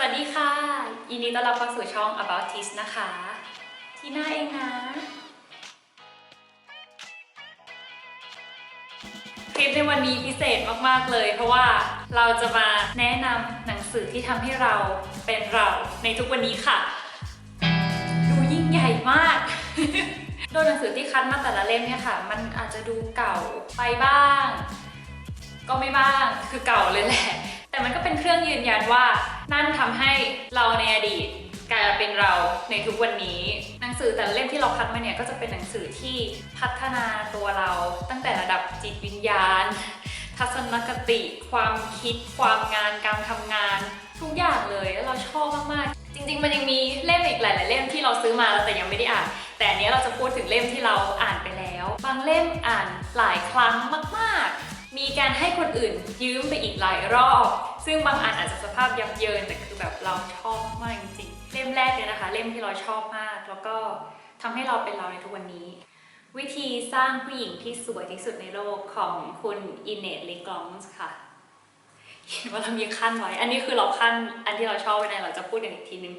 วัสดีค่ะ ยินดีต้อนรับเข้าสู่ช่อง About Tis นะคะ ทีน้าเองนะ คลิปในวันนี้พิเศษมากๆเลย เพราะว่าเราจะมาแนะนำหนังสือที่ทำให้เราเป็นเราในทุกวันนี้ค่ะ ดูยิ่งใหญ่มาก โดยหนังสือที่คัดมาแต่ละเล่มเนี่ยค่ะ มันอาจจะดูเก่าไปบ้าง ก็ไม่บ้างคือเก่าเลยแหละ แต่มันก็เป็นเครื่องยืนยันว่า นั่นทำให้เราในอดีตกลายเป็นเราในทุกวันนี้ หนังสือแต่เล่มที่เราคัดมาเนี่ยก็จะเป็นหนังสือที่พัฒนาตัวเราตั้งแต่ระดับจิตวิญญาณ ทัศนคติ ความคิด ความงานการทำงานทุกอย่างเลยแล้วเราชอบมากๆ จริง ๆ มันยังมีเล่มอีกหลายๆเล่มที่เราซื้อมาแล้วแต่ยังไม่ได้อ่าน แต่อันเนี้ยเราจะพูดถึงเล่มที่เราอ่านไปแล้ว บางเล่มอ่านหลายครั้งมาก ๆ มีการให้คนอื่นยืมไปอีกหลายรอบ ซึ่งบางอันอาจจะสภาพยับเยินแต่คือแบบเราชอบมากจริงๆเล่มแรกเลยนะคะ เล่มที่เราชอบมาก แล้วก็ทำให้เราเป็นเราในทุกวันนี้ วิธีสร้างผู้หญิงที่สวยที่สุดในโลกของคุณอินเนตลิกลองส์ค่ะเห็นว่าเรามีขั้นไว้ อันนี้คือเราขั้นอันที่เราชอบไว้ในเราจะพูดกันอีกทีนึง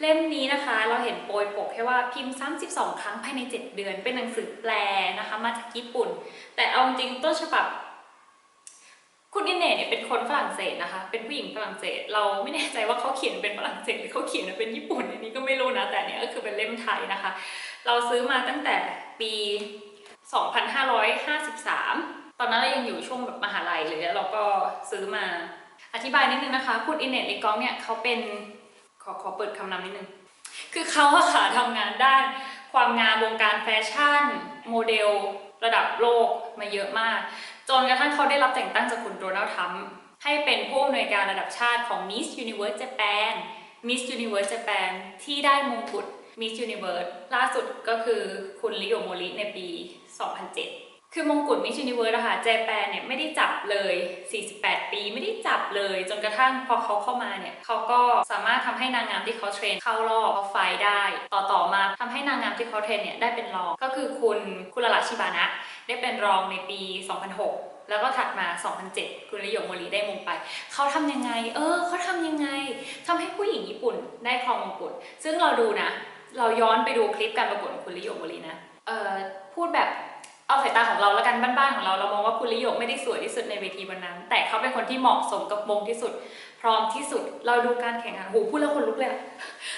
เล่มนี้นะคะเราเห็นโปรยปกแค่ว่าพิมพ์ 32 ครั้งภายใน 7 เดือน เป็นหนังสือแปลนะคะ มาจากญี่ปุ่น แต่เอาจริงต้นฉบับ คุณอินเน่เนี่ยเป็นคนฝรั่งเศสนะคะ เป็นผู้หญิงฝรั่งเศส เราไม่แน่ใจว่าเขาเขียนเป็นฝรั่งเศสหรือเขาเขียนเป็นญี่ปุ่นอันนี้ก็ไม่รู้นะ แต่เนี้ยก็คือเป็นเล่มไทยนะคะ เราซื้อมาตั้งแต่ปี 2553 ตอนนั้นเรายังอยู่ช่วงแบบมหาลัยเลยแล้วเราก็ซื้อมา อธิบายนิดนึงนะคะ คุณอินเนตลิกองเนี่ยเขาเป็น ขอขอเปิดคำนำนิดนึง คือเขาอะค่ะทำงานด้านความงามวงการแฟชั่น โมเดล ระดับโลกมาเยอะมาก จนกระทั่งเขาได้รับแต่งตั้งจากคุณโดนัลด์ทรัมป์ให้เป็นผู้อำนวยการระดับชาติของ Miss Universe Japan Miss Universe Japan ที่ได้มงกุฎ Miss Universe ล่าสุดก็คือคุณริโอโมริในปี 2007 คือมงกุฎ Miss Universe อะค่ะเจแปนเนี่ยไม่ได้จับเลย 48 ปีไม่ได้จับเลย จนกระทั่งพอเขาเข้ามาเนี่ยเขาก็สามารถทำให้นางงามที่เขาเทรนเข้ารอบเขาไฟได้ ต่อต่อมาทำให้นางงามที่เขาเทรนเนี่ยได้เป็นรอง ก็คือคุณคุรลาชิบานะ ได้เป็นรองในปี 2006แล้วก็ถัดมา 2007 คุณริโยโมริได้มงไป เขาทำยังไง เออ เขาทำยังไงทำให้ผู้หญิงญี่ปุ่นได้ครองมงกุฎ ซึ่งเราดูนะ เราย้อนไปดูคลิปการประกวดของคุณริโยโมรินะ เออพูดแบบ เอาสายตาของเราแล้วกันบ้านๆของเราเรามองว่าคุณริโยไม่ได้สวยที่สุดในเวทีวันนั้น แต่เขาเป็นคนที่เหมาะสมกับมงที่สุด พร้อมที่สุดเราดูการแข่งขันโหพูดแล้วคนลุกเลย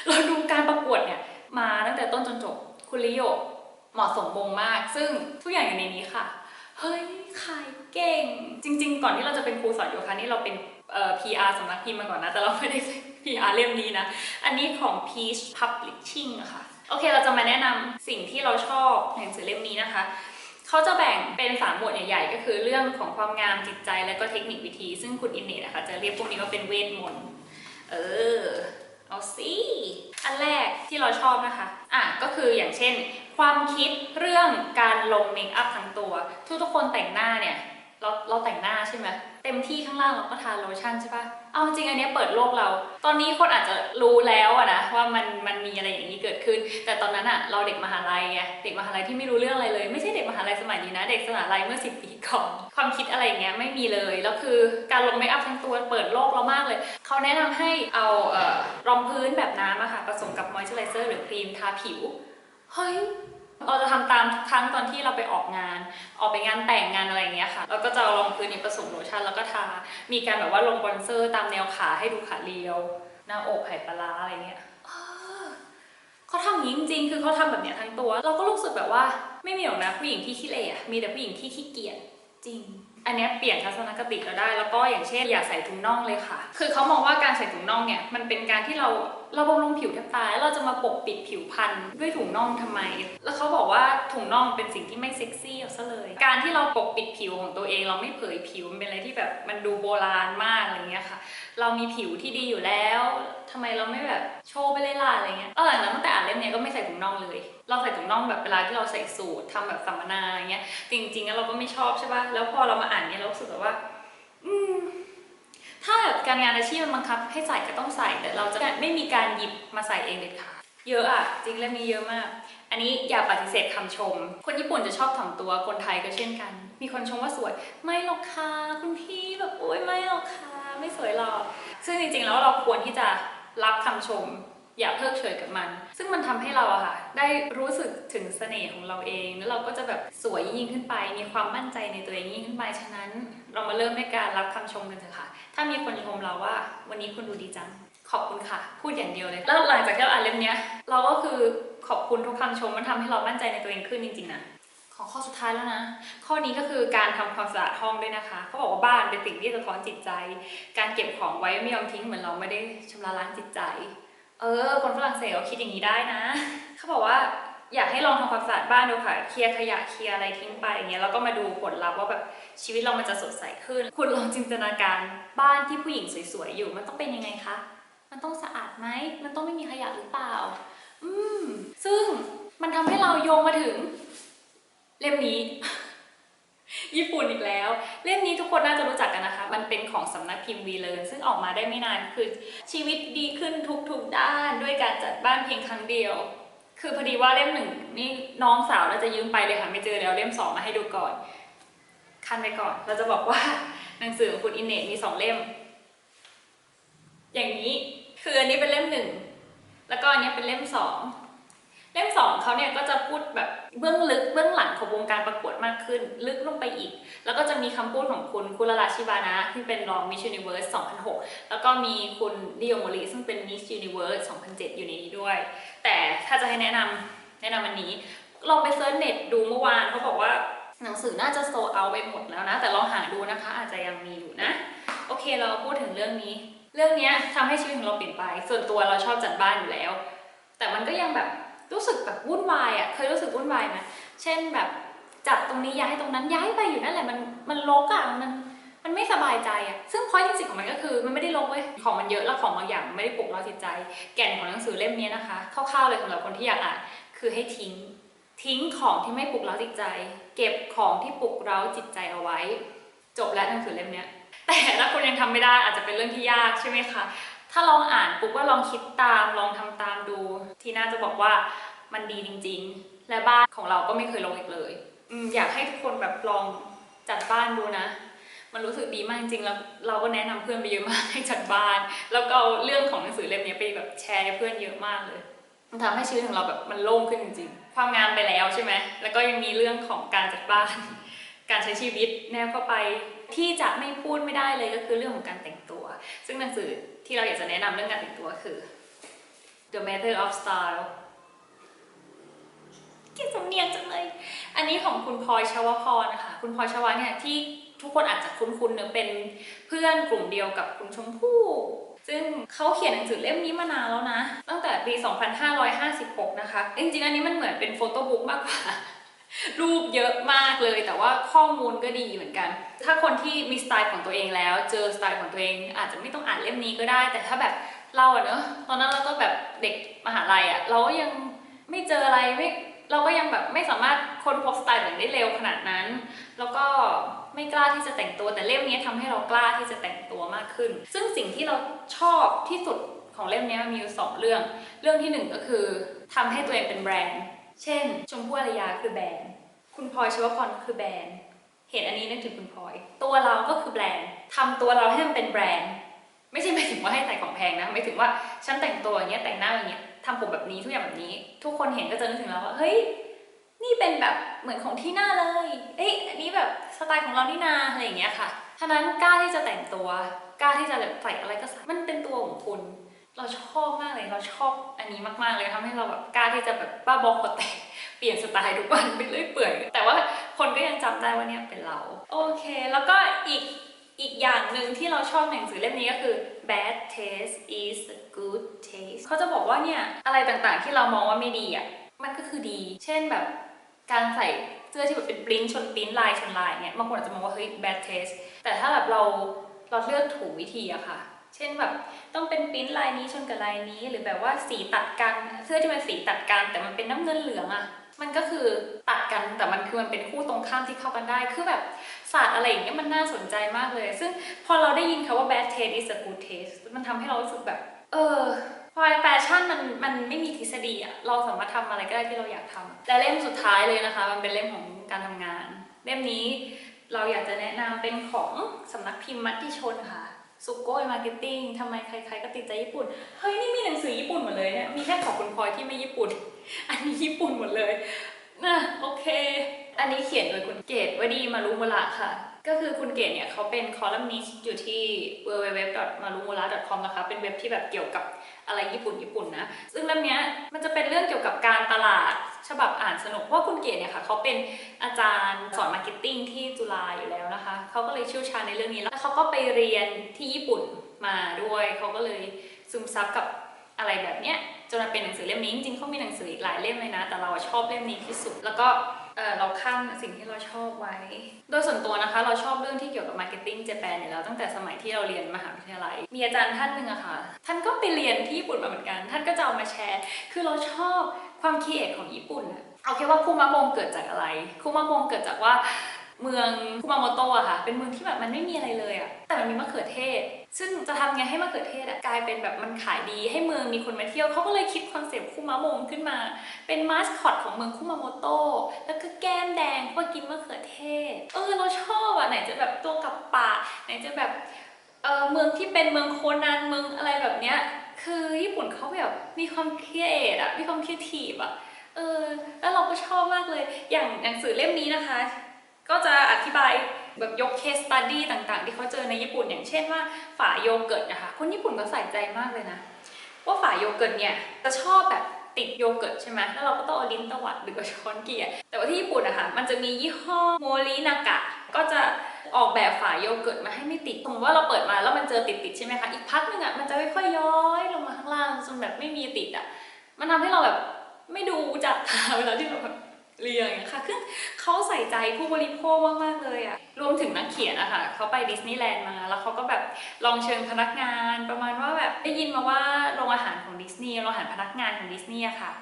เราดูการประกวดเนี่ยมาตั้งแต่ต้นจนจบคุณริโยเหมาะสมมงมาก ซึ่งทุกอย่างอยู่ในนี้ค่ะเฮ้ยขายเก่ง จริง ๆ ก่อนที่เราจะเป็นครูสอนโยคะนี่เราเป็นเอ่อ PR สำนักพิมพ์มาก่อนนะ แต่เราไม่ได้ PR เล่มนี้นะ อันนี้ของ Peach Publishing อะค่ะ โอเค เราจะมาแนะนำสิ่งที่เราชอบในหนังสือเล่มนี้นะคะ เขาจะแบ่งเป็นสามหมวดใหญ่ๆ ก็คือเรื่องของความงามจิตใจและก็เทคนิควิธี ซึ่งคุณอินเนตนะคะจะเรียกพวกนี้ว่าเป็นเวทมนต์เออเอาสิอันแรกที่เราชอบนะคะอะก็คืออย่างเช่น ความคิดเรื่องการลงเมคอัพทั้งตัว ทุกๆคนแต่งหน้าเนี่ย เราเราแต่งหน้าใช่ไหมเต็มที่ข้างล่างเราก็ทาโลชั่นใช่ปะเอาจริงอันนี้เปิดโลกเรา ตอนนี้คนอาจจะรู้แล้วอะนะว่ามันมันมีอะไรอย่างนี้เกิดขึ้น แต่ตอนนั้นอะเราเด็กมหาลัยไงเด็กมหาลัยที่ไม่รู้เรื่องอะไรเลย ไม่ใช่เด็กมหาลัยสมัยนี้นะ เด็กสมหาลัยเมื่อสิปีก่อนความคิดอะไรอย่างเงี้ยไม่มีเลยแล้วคือการลงเมคอัพทั้งตัวเปิดโลกเรามากเลยเขาแนะนำให้เอาเอ่อรองพื้นแบบน้ำอะค่ะผสมกับมอยเจอไรเซอร์หรือครีมทาผิวเฮ้ย เราจะทำตามทุกครั้งตอนที่เราไปออกงาน ออกไปงานแต่งงานอะไรอย่างเงี้ยค่ะเราก็จะเอารองพื้นนี้ผสมโลชั่นแล้วก็ทา มีการแบบว่าลงบอนเซอร์ตามแนวขาให้ดูขาเรียว หน้าอกไข่ปลาอะไรเงี้ยเขาทำอย่างนี้จริงๆ คือเขาทำแบบเนี้ยทั้งตัว เราก็รู้สึกแบบว่าไม่มีหรอกนะผู้หญิงที่ขี้เหร่ะมีแต่ผู้หญิงที่ขี้เกียจจริง อันนี้เปลี่ยนทัศนคติเราได้ แล้วก็อย่างเช่นอย่าใส่ถุงน่องเลยค่ะ คือเขามองว่าการใส่ถุงน่องเนี่ยมันเป็นการที่เราเราบำรุงผิวแทบตายแล้วเราจะมาปกปิดผิวพรรณด้วยถุงน่องทำไม แล้วเขาบอกว่าถุงน่องเป็นสิ่งที่ไม่เซ็กซี่เอาซะเลย การที่เราปกปิดผิวของตัวเอง เราไม่เผยผิวมันเป็นอะไรที่แบบมันดูโบราณมากอะไรเงี้ยค่ะ เรามีผิวที่ดีอยู่แล้วทำไมเราไม่แบบโชว์ไปเลยล่ะอะไรเงี้ยเออหลังจากนั้นตั้งแต่อ่านเล่มเนี้ยก็ไม่ใส่ถุงน่องเลย เราใส่ถุงน่องแบบเวลาที่เราใส่สูททำแบบสัมมนาอย่างเงี้ย จริงๆแล้วเราก็ไม่ชอบใช่ป่ะ แล้วพอเรามาอ่านเนี่ยเราสึกแบบว่า อืม ถ้าแบบการงานอาชีพมันบังคับ ให้ใส่ก็ต้องใส่ แต่เราจะไม่มีการหยิบมาใส่เองเด็ดขาด เยอะอะจริงเรื่องนี้เยอะมาก อันนี้อย่าปฏิเสธคำชม คนญี่ปุ่นจะชอบถ่อมตัว คนไทยก็เช่นกัน มีคนชมว่าสวย ไม่หรอกค่ะคุณพี่แบบโอ๊ยไม่หรอกค่ะไม่สวยหรอก ซึ่งจริงๆ แล้วเราควรที่จะ รับคำชม อย่าเพิกเฉยกับมัน ซึ่งมันทำให้เราอะค่ะ ได้รู้สึกถึงเสน่ห์ของเราเอง แล้วเราก็จะแบบสวยยิ่งขึ้นไป มีความมั่นใจในตัวเองยิ่งขึ้นไป ฉะนั้นเรามาเริ่มด้วยการรับคำชมกันเถอะค่ะ ถ้ามีคนชมเราว่า วันนี้คุณดูดีจัง ขอบคุณค่ะ พูดอย่างเดียวเลย แล้วหลังจากที่เราอ่านเล่มนี้เราก็คือขอบคุณทุกคำชม มันทำให้เรามั่นใจในตัวเองขึ้นจริงๆนะ ของข้อสุดท้ายแล้วนะ ข้อนี้ก็คือการทำความสะอาดห้องด้วยนะคะเขาบอกว่าบ้านเป็นสิ่งที่สะท้อนจิตใจ การเก็บของไว้ไม่ยอมทิ้งเหมือนเราไม่ได้ชำระล้างจิตใจ เออ คนฝรั่งเศสเขาคิดอย่างนี้ได้นะเขาบอกว่าอยากให้ลองทำความสะอาดบ้านดูค่ะ เคลียร์ขยะเคลียร์อะไรทิ้งไปอย่างเงี้ยแล้วก็มาดูผลลัพธ์ว่าแบบชีวิตเรามันจะสดใสขึ้น คุณลองจินตนาการบ้านที่ผู้หญิงสวยๆอยู่ มันต้องเป็นยังไงคะ มันต้องสะอาดไหม มันต้องไม่มีขยะหรือเปล่า อืม ซึ่งมันทำให้เราโยงมาถึง เล่มนี้ ญี่ปุ่นอีกแล้ว เล่มนี้ทุกคนน่าจะรู้จักกันนะคะ มันเป็นของสำนักพิมพ์วีเลนซึ่งออกมาได้ไม่นานคือชีวิตดีขึ้นทุกๆด้านด้วยการจัดบ้านเพียงครั้งเดียว คือพอดีว่าเล่มหนึ่งนี่น้องสาวเราจะยืมไปเลยค่ะไม่เจอแล้วเล่มสองมาให้ดูก่อนคันไปก่อน เราจะบอกว่าหนังสือของคุณอินเนตมีสองเล่ม อย่างนี้คืออันนี้เป็นเล่มหนึ่งแล้วก็อันนี้เป็นเล่มสอง เล่มสองเขาเนี่ยก็จะพูดแบบเบื้องลึกเบื้องหลังของวงการประกวดมากขึ้น ลึกลงไปอีก แล้วก็จะมีคำพูดของคุณคุรราชิบานะที่เป็นรอง Miss Universe 2006 แล้วก็มีคุณดิโอโมริซึ่งเป็น Miss Universe 2007 อยู่ในนี้ด้วย แต่ถ้าจะให้แนะนำแนะนำอันนี้ลองไปเซิร์ชเน็ตดูเมื่อวานเขาบอกว่าหนังสือน่าจะโซเอาไปหมดแล้วนะ แต่ลองหาดูนะคะ อาจจะยังมีอยู่นะ โอเคเราพูดถึงเรื่องนี้ เรื่องนี้ยทำให้ชีวิตของเราเปลี่ยนไป ส่วนตัวเราชอบจัดบ้านอยู่แล้ว แต่มันก็ยังแบบ รู้สึกแบบวุ่นวายอะเคยรู้สึกวุ่นวายไหมเช่นแบบจัดตรงนี้ย้ายตรงนั้นย้ายไปอยู่นั่นแหละมันมันรกอะมันมันไม่สบายใจอะซึ่งพอยจริงของมันก็คือ มันไม่ได้รกเว้ยของมันเยอะแล้วของบางอย่างมันไม่ได้ปลุกเราจิตใจ แก่นของหนังสือเล่มนี้นะคะคร่าวๆเลยสำหรับคนที่อยากอ่านคือให้ทิ้ง ทิ้งของที่ไม่ปลุกเราจิตใจ เก็บของที่ปลุกเราจิตใจเอาไว้ จบแล้วหนังสือเล่มนี้แต่ถ้าคุณยังทำไม่ได้อาจจะเป็นเรื่องที่ยากใช่ไหมคะ ถ้าลองอ่านปุ๊บว่าลองคิดตามลองทำตามดู ทีน่าจะบอกว่ามันดีจริง ๆ และบ้านของเราก็ไม่เคยลงอีกเลยอยากให้ทุกคนแบบลองจัดบ้านดูนะ มันรู้สึกดีมากจริงๆแล้วเราก็แนะนำเพื่อนไปเยอะมากให้จัดบ้าน แล้วก็เอาเรื่องของหนังสือเล่มนี้ไปแบบแชร์ให้เพื่อนเยอะมากเลยมันทำให้ชีวิตของเราแบบมันโล่งขึ้นจริงๆ ความงานไปแล้วใช่ไหม แล้วก็ยังมีเรื่องของการจัดบ้าน การใช้ชีวิตแนบเข้าไปที่จะไม่พูดไม่ได้เลยก็คือเรื่องของการแต่งตัว ซึ่งหนังสือ ที่เราอยากจะแนะนำเรื่องการแต่งตัวคือ The Method of Style เกียรติสำเนียงจังเลย อันนี้ของคุณพลอยชวพรนะคะ คุณพลอยชวะเนี่ยที่ทุกคนอาจจะคุ้นๆเนอะเป็นเพื่อนกลุ่มเดียวกับคุณชมพู่ซึ่งเขาเขียนหนังสือเล่มนี้มานานแล้วนะ ตั้งแต่ปี 2556 นะคะ จริงๆ อันนี้มันเหมือนเป็นโฟโต้บุ๊กมากกว่า รูปเยอะมากเลยแต่ว่าข้อมูลก็ดีเหมือนกัน ถ้าคนที่มีสไตล์ของตัวเองแล้ว เจอสไตล์ของตัวเอง อาจจะไม่ต้องอ่านเล่มนี้ก็ได้ แต่ถ้าแบบเราอะเนอะตอนนั้นเราก็แบบเด็กมหาลัยอะเราก็ยังไม่เจออะไรไม่เราก็ยังแบบไม่สามารถค้นพบสไตล์ตัวเองได้เร็วขนาดนั้น แล้วก็ไม่กล้าที่จะแต่งตัวแต่เล่มนี้ทำให้เรากล้าที่จะแต่งตัวมากขึ้น ซึ่งสิ่งที่เราชอบที่สุดของเล่มนี้มันมีอยู่สองเรื่อง เรื่องที่หนึ่งก็คือทำให้ตัวเองเป็นแบรนด์ เช่น ชมพู่อารยาคือแบรนด์ คุณพลอยชวพรคือแบรนด์ เห็นอันนี้นึกถึงคุณพลอย ตัวเราก็คือแบรนด์ทำตัวเราให้มันเป็นแบรนด์ ไม่ใช่หมายถึงว่าให้ใส่ของแพงนะหมายถึงว่าฉันแต่งตัวอย่างเงี้ยแต่งหน้าอย่างเงี้ยทำผมแบบนี้ทุกอย่างแบบนี้ ทุกคนเห็นก็จะนึกถึงเราว่าเฮ้ยนี่เป็นแบบเหมือนของที่หน้าเลย เอ้ยอันนี้แบบสไตล์ของเรานี่นาอะไรอย่างเงี้ยค่ะฉะนั้นกล้าที่จะแต่งตัว กล้าที่จะแบบใส่อะไรก็ใส่ มันเป็นตัวของคุณ เราชอบมากเลยเราชอบอันนี้มากๆเลยทำให้เราแบบกล้าที่จะแบบบ้าบอกแตกเปลี่ยนสไตล์ทุกวันไปเรื่อยเปื่อย แต่ว่าคนก็ยังจำได้ว่าเนี่ยเป็นเรา โอเค แล้วก็อีกอีกอย่างหนึ่งที่เราชอบในหนังสือเล่มนี้ก็คือ bad taste is a good taste เขาจะบอกว่าเนี่ยอะไรต่างๆที่เรามองว่าไม่ดีอะมันก็คือดี เช่นแบบการใส่เสื้อที่แบบเป็นปริ้นชนปริ้นลายชนลายเนี่ยบางคนอาจจะมองว่าเฮ้ย bad taste แต่ถ้าแบบเราเราเลือกถูกวิธีอะค่ะ เช่นแบบต้องเป็นปิ้นลายนี้ชนกับลายนี้ หรือแบบว่าสีตัดกันเสื้อที่มันสีตัดกันแต่มันเป็นน้ำเงินเหลืองอะมันก็คือตัดกันแต่มันคือมันเป็นคู่ตรงข้ามที่เข้ากันได้คือแบบศาสตร์อะไรอย่างเงี้ยมันน่าสนใจมากเลย ซึ่งพอเราได้ยินคำว่า bad taste is a good taste มันทำให้เรารู้สึกแบบ เออพอแฟชั่นมันมันไม่มีทฤษฎีอะเราสามารถทำอะไรก็ได้ที่เราอยากทำและเล่มสุดท้ายเลยนะคะ มันเป็นเล่มของการทำงาน เล่มนี้เราอยากจะแนะนำเป็นของสำนักพิมพ์มัตติชนค่ะ สุโกยมาร์เก็ตติ้งทำไมใครๆก็ติดใจญี่ปุ่น เฮ้ย นี่มีหนังสือญี่ปุ่นหมดเลยเนี่ย มีแค่ของคุณพลอยที่ไม่ญี่ปุ่น อันนี้ญี่ปุ่นหมดเลยนะโอเค นนี้เขียนโดยคุณเกตวดีมารุมุระค่ะ ก็คือคุณเกตเนี่ยเขาเป็นคอลัมนิสต์อยู่ที่ www.marumura.com นะคะ เป็นเว็บที่แบบเกี่ยวกับอะไรญี่ปุ่นญี่ปุ่นนะ ซึ่งเล่มนี้มันจะเป็นเรื่องเกี่ยวกับการตลาดฉบับอ่านสนุกเพราะคุณเกตเนี่ยค่ะเขาเป็นอาจารย์สอนมาร์เก็ตติ้งที่จุฬาอยู่แล้วนะคะ เขาก็เลยเชี่ยวชาญในเรื่องนี้แล้วเขาก็ไปเรียนที่ญี่ปุ่นมาด้วย เขาก็เลยซึมซับกับอะไรแบบเนี้ย จนมาเป็นหนังสือเล่มนี้จริงๆเขามีหนังสืออีกหลายเล่มเลยนะ แต่เราชอบเล่มนี้ที่สุด แล้วก็เราข้างสิ่งที่เราชอบไว้ โดยส่วนตัวนะคะเราชอบเรื่องที่เกี่ยวกับมาร์เก็ตติ้งเจแปนอยู่แล้วตั้งแต่สมัยที่เราเรียนมหาวิทยาลัย มีอาจารย์ท่านหนึ่งอะค่ะ ท่านก็ไปเรียนที่ญี่ปุ่นมาเหมือนกัน ท่านก็จะเอามาแชร์ คือเราชอบความคิดเอกของญี่ปุ่นอะเอาแค่ว่าคุมะมงเกิดจากอะไรคุมะมงเกิดจากว่า เมืองคุมาโมโตะอะค่ะ เป็นเมืองที่แบบมันไม่มีอะไรเลยอะแต่มันมีมะเขือเทศ ซึ่งจะทำไงให้มะเขือเทศอะกลายเป็นแบบมันขายดีให้เมืองมีคนมาเที่ยวเขาก็เลยคิดคอนเซปต์คุมะมงขึ้นมา เป็นมาสคอตของเมืองคุมาโมโตะแล้วก็แก้มแดงเพราะกินมะเขือเทศ เออเราชอบอะไหนจะแบบตัวกับปะไหนจะแบบเออเมืองที่เป็นเมืองโคนันเมืองอะไรแบบเนี้ยคือญี่ปุ่นเขาแบบมีความเครีเอทอะมีความครีเอทีฟอะเออแล้วเราก็ชอบมากเลย อย่างหนังสือเล่มนี้นะคะ ธิบายแบบยกเคสตัดดี้ต่างๆ ที่เขาเจอในญี่ปุ่นอย่างเช่นว่าฝาโยเกิร์ตนะคะคนญี่ปุ่นก็ใส่ใจมากเลยนะ ว่าฝาโยเกิร์ตเนี่ยจะชอบแบบติดโยเกิร์ตใช่ไหมแล้วเราก็ต้องเอาลิ้นตวัดหรือว่าช้อนเกลี่ยแต่ว่าที่ญี่ปุ่นอะค่ะมันจะมียี่ห้อโมรินากะก็จะออกแบบฝาโยเกิร์ตมาให้ไม่ติดสมมติว่าเราเปิดมาแล้วมันเจอติดๆใช่ไหมคะอีกพักหนึ่งอะมันจะค่อยๆย้อยลงมาข้างล่างจนแบบไม่มีติดอะมันทำให้เราแบบไม่ดูจัดตาเวลาที่เราแบบ เรียงอย่างเงี้ยค่ะคือเขาใส่ใจผู้บริโภคมากๆเลยอะรวมถึงนักเขียนอะค่ะเขาไปดิสนีย์แลนด์มา แล้วเขาก็แบบลองเชิญพนักงาน ประมาณว่าแบบได้ยินมาว่าโรงอาหารของดิสนีย์โรงอาหารพนักงานของดิสนีย์อะค่ะ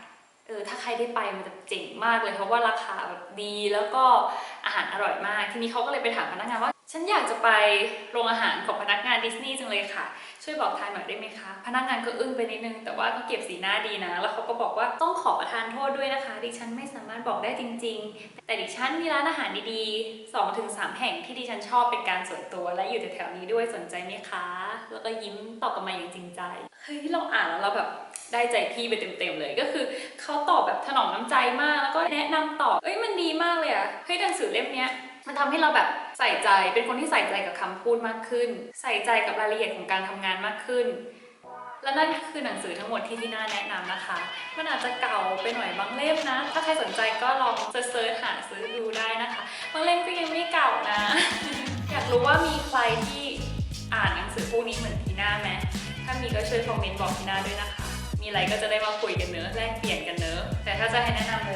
เออถ้าใครได้ไปมันจะเจ๋งมากเลยเพราะว่าราคาแบบดีแล้วก็อาหารอร่อยมาก ทีนี้เขาก็เลยไปถามพนักงานว่า ฉันอยากจะไปโรงอาหารของพนักงานดิสนีย์จังเลยค่ะ ช่วยบอกทางหน่อยได้ไหมคะ พนักงานก็อึ้งไปนิดนึง แต่ว่าก็เก็บสีหน้าดีนะ แล้วเขาก็บอกว่าต้องขอประทานโทษด้วยนะคะ ดิฉันไม่สามารถบอกได้จริง ๆ แต่ดิฉันมีร้านอาหารดีๆ2อถึงสแห่งที่ดิฉันชอบเป็นการส่วนตัว และอยู่แถวๆนี้ด้วยสนใจไหมคะ แล้วก็ยิ้มตอบกลับมาอย่างจริงใจ เฮ้ยเราอ่านแล้วเราแบบได้ใจพี่ไปเต็มๆเลยก็คือเขาตอบแบบถนอมน้ำใจมากแล้วก็แนะนำต่อเอ้ยมันดีมากเลยอะเฮ้ยหนังสือเล่มเนี้ย มันทำให้เราแบบใส่ใจเป็นคนที่ใส่ใจกับคำพูดมากขึ้น ใส่ใจกับรายละเอียดของการทำงานมากขึ้น และนั่นคือหนังสือทั้งหมดที่ที่น่าแนะนำนะคะ มันอาจจะเก่าไปหน่อยบางเล่มนะ ถ้าใครสนใจก็ลองเซิร์ชหาซื้อดูได้นะคะ บางเล่มก็ยังไม่เก่านะ อยากรู้ว่ามีใครที่อ่านหนังสือพวกนี้เหมือนทีน่าไหมถ้ามีก็ช่วยคอมเมนต์บอกทีน่าด้วยนะคะ มีอะไรก็จะได้มาคุยกันเนอะแลกเปลี่ยนกันเนอะแต่ถ้าจะให้แนะนำเลย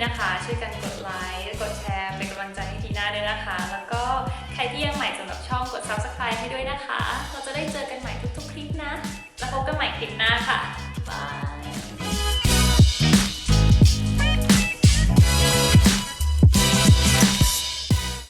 นี้นะคะช่วยกันกดไลค์กดแชร์เป็นกำลังใจให้ทีน่าด้วยนะคะ แล้วก็ใครที่ยังใหม่สำหรับช่องกด subscribe ให้ด้วยนะคะ เราจะได้เจอกันใหม่ทุกๆ คลิปนะ แล้วพบกันใหม่คลิปหน้าค่ะบาย